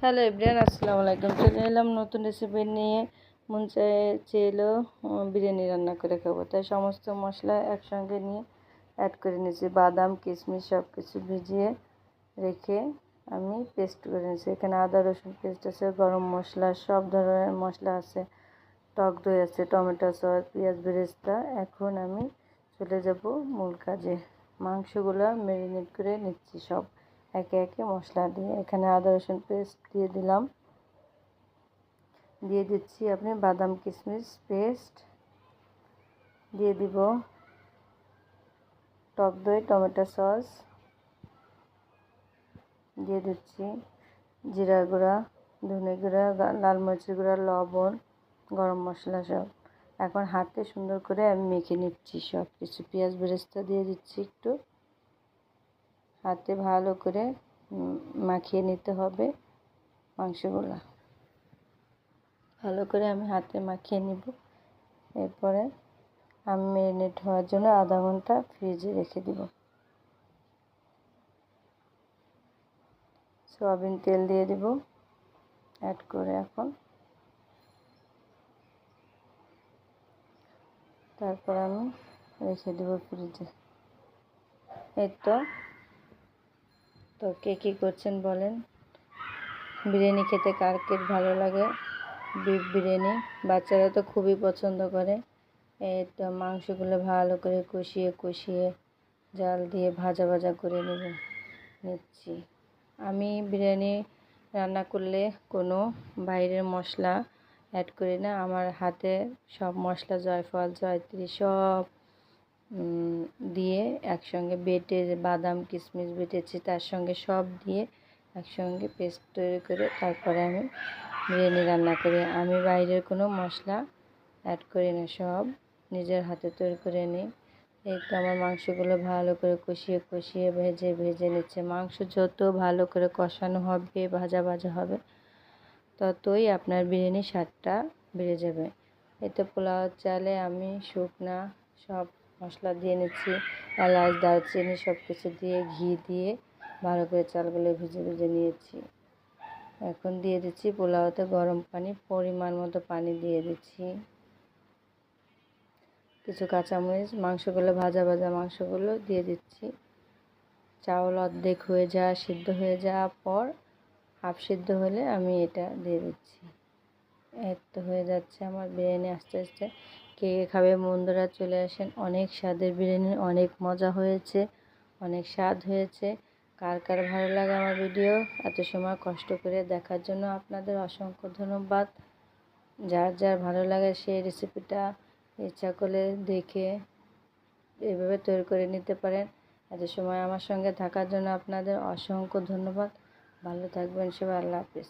Hello ইব্রিয়ান আসসালামু আলাইকুম চলে এলাম নতুন রেসিপি নিয়ে। মন চায় চেয়েলো বিরিয়ানি রান্না করে খাব। তাই সমস্ত মশলা একসঙ্গে নিয়ে অ্যাড করে নিয়েছি। বাদাম, কিশমিশ সব কিছু ভিজিয়ে রেখে আমি পেস্ট করে নিয়েছি। এখানে আদা, রসুন পেস্ট আছে, গরম মশলা, সব ধরনের মশলা আছে। টক দই আছে, টমেটো সস, পেঁয়াজ বেরেস্তা। এখন আমি চলে যাব মূল কাজে। মাংসগুলো ম্যারিনেট করে নিচ্ছি সব। একে একে মশলা দিয়ে এখানে আদা, রসুন পেস্ট দিয়ে দিলাম। দিয়ে দিচ্ছি আপনি বাদাম কিশমিশ পেস্ট। দিয়ে দিব টক দই, টমেটো সস। দিয়ে দিচ্ছি জিরা গুঁড়া, ধনে গুঁড়া লাল মরিচের গুঁড়া, লবণ, গরম মশলা সব। এখন হাতে সুন্দর করে আমি মেখে নিচ্ছি সব কিছু পেঁয়াজ বেরেস্তা দিয়ে দিচ্ছি একটু। হাতে ভালো করে মাখিয়ে নিতে হবে মাংসগুলো। ভালো করে আমি হাতে মাখিয়ে নিব। এরপরে আমি ম্যারিনেট হওয়ার জন্য আধা ঘণ্টা ফ্রিজে রেখে দিব। সয়াবিন তেল দিয়ে দিব অ্যাড করে এখন। তারপর আমি রেখে দেব ফ্রিজে এই তো তো কে কী করছেন বলেন? বিরিয়ানি খেতে কার কে ভালো লাগে? বিফ বিরিয়ানি, বাচ্চারা তো খুবই পছন্দ করে। এই তো মাংসগুলো ভালো করে কষিয়ে কষিয়ে জাল দিয়ে ভাজা ভাজা করে নেব। নিচ্ছি। আমি বিরিয়ানি রান্না করলে কোনো বাইরের মশলা অ্যাড করি না। আমার হাতে সব মশলা, জয়ফল, জয়ত্রী সব দিয়ে একসঙ্গে বেটে বাদাম কিশমিশ বেটেছি, তার সঙ্গে সব দিয়ে একসঙ্গে পেস্ট তৈরি করে তারপরে আমি বিরিয়ানি রান্না করি। আমি বাইরের কোনো মশলা অ্যাড করি না, সব নিজের হাতে তৈরি করে নিই। এই তো আমার মাংসগুলো ভালো করে কষিয়ে কষিয়ে ভেজে ভেজে নিচ্ছে। মাংস যত ভালো করে কষানো হবে, ভাজা ভাজা হবে, ততই আপনার বিরিয়ানির স্বাদটা বেড়ে যাবে। এতে পোলাও, চালে আমি, শুকনা, সব মশলা দিয়ে নিচ্ছি, এলাচ, দারচিনি সব কিছু দিয়ে, ঘি দিয়ে ভালো করে চালগুলো ভেজে ভেজে নিয়েছি। এখন দিয়ে দিচ্ছি পোলাওতে গরম পানি, পরিমাণ মতো পানি দিয়ে দিচ্ছি। কিছু কাঁচামরিচ, মাংসগুলো, ভাজা ভাজা মাংসগুলো দিয়ে দিচ্ছি। চাউল অর্ধেক হয়ে যাওয়া, সিদ্ধ হয়ে যাওয়ার পর হাফ সিদ্ধ হলে আমি এটা দিয়ে দিচ্ছি। এর তো হয়ে যাচ্ছে আমার বিরিয়ানি আস্তে আস্তে কে খাবে, বন্ধুরা চলে আসেন। অনেক স্বাদের বিরিয়ানি, অনেক মজা হয়েছে, অনেক স্বাদ হয়েছে। কার কার ভালো লাগে আমার ভিডিও, এত সময় কষ্ট করে দেখার জন্য আপনাদের অসংখ্য ধন্যবাদ। যার যার ভালো লাগে সেই রেসিপিটা ইচ্ছা করলে দেখে এভাবে তৈরি করে নিতে পারেন। এত সময় আমার সঙ্গে থাকার জন্য আপনাদের অসংখ্য ধন্যবাদ। ভালো থাকবেন সবাই, আল্লাহ হাফিজ।